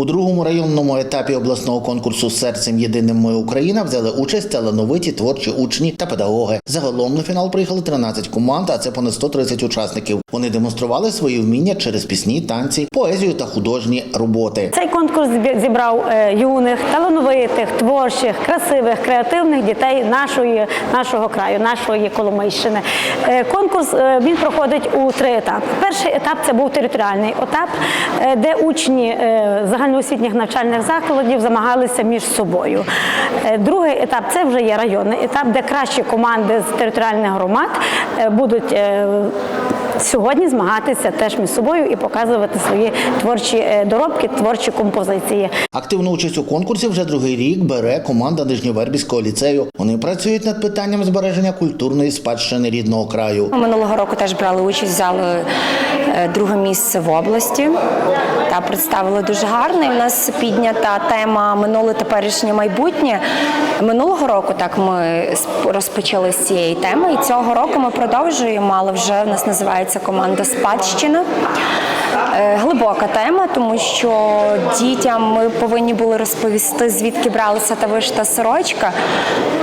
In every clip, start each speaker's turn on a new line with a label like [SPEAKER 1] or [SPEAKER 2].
[SPEAKER 1] У другому районному етапі обласного конкурсу Серцем єдиним ми Україна взяли участь талановиті творчі учні та педагоги. Загалом на фінал приїхали 13 команд, а це понад 130 учасників. Вони демонстрували свої вміння через пісні, танці, поезію та художні роботи.
[SPEAKER 2] Цей конкурс зібрав е, юних, талановитих, творчих, красивих, креативних дітей нашої, нашого краю, нашої Коломийщини. Е, Конкурс е, він проходить у три етапи. Перший етап це був територіальний етап, де учні е, загальноосвітніх навчальних закладів замагалися між собою. Е, Другий етап це вже є районний етап, де кращі команди з територіальних громад е, будуть е, сьогодні змагатися теж між собою і показувати свої творчі е, доробки, творчі композиції.
[SPEAKER 1] Активну участь у конкурсі вже другий рік бере команда Нижньовербівського ліцею. Вони працюють над питанням збереження культурної спадщини рідного краю.
[SPEAKER 3] Минулого року теж брали участь, взяли е, друге місце в області та представили дуже гарно. І в нас піднята тема минуле, теперішнє майбутнє. Минулого року так ми розпочали з цієї теми, і цього року ми продовжуємо. Але вже в нас називається команда Спадщина. Е, Глибока тема, тому що дітям ми повинні були розповісти, звідки бралася та вишита сорочка,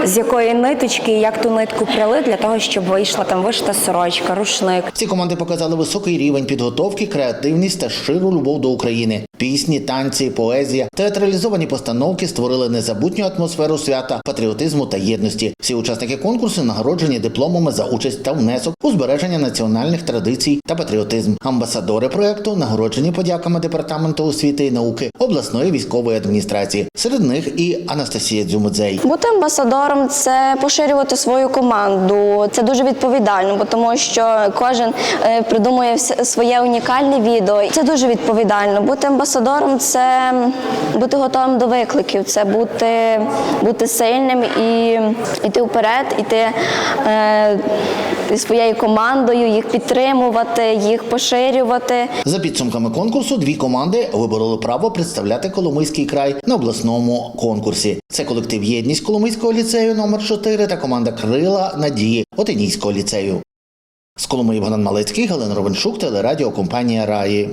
[SPEAKER 3] з якої ниточки і як ту нитку пряли для того, щоб вийшла там вишита сорочка, рушник.
[SPEAKER 1] Ці команди показали високий рівень підготовки, креативність та щиру любов до України. Пісні, танці, поезія, театралізовані постановки створили незабутню атмосферу свята, патріотизму та єдності. Всі учасники конкурсу нагороджені дипломами за участь та внесок у збереження національних традицій та патріотизм. Амбасадори проекту нагороджені подяками департаменту освіти і науки обласної військової адміністрації. Серед них і Анастасія Дзюмудзей.
[SPEAKER 4] Бути амбасадором це поширювати свою команду. Це дуже відповідально, бо тому що кожен е, придумує своє унікальне відео. Це дуже відповідально. Бути амбасадором це бути готовим до викликів, це бути, бути сильним і йти вперед, іти е, своєю командою, їх підтримувати, їх поширювати.
[SPEAKER 1] За підсумками конкурсу, дві команди вибороли право представляти Коломийський край на обласному конкурсі. Це колектив Єдність Коломийського ліцею номер 4 та команда Крила Надії Отинійського ліцею. З Коломиї Богдан Малецький, Галина Ровеншук, телерадіокомпанія Раї.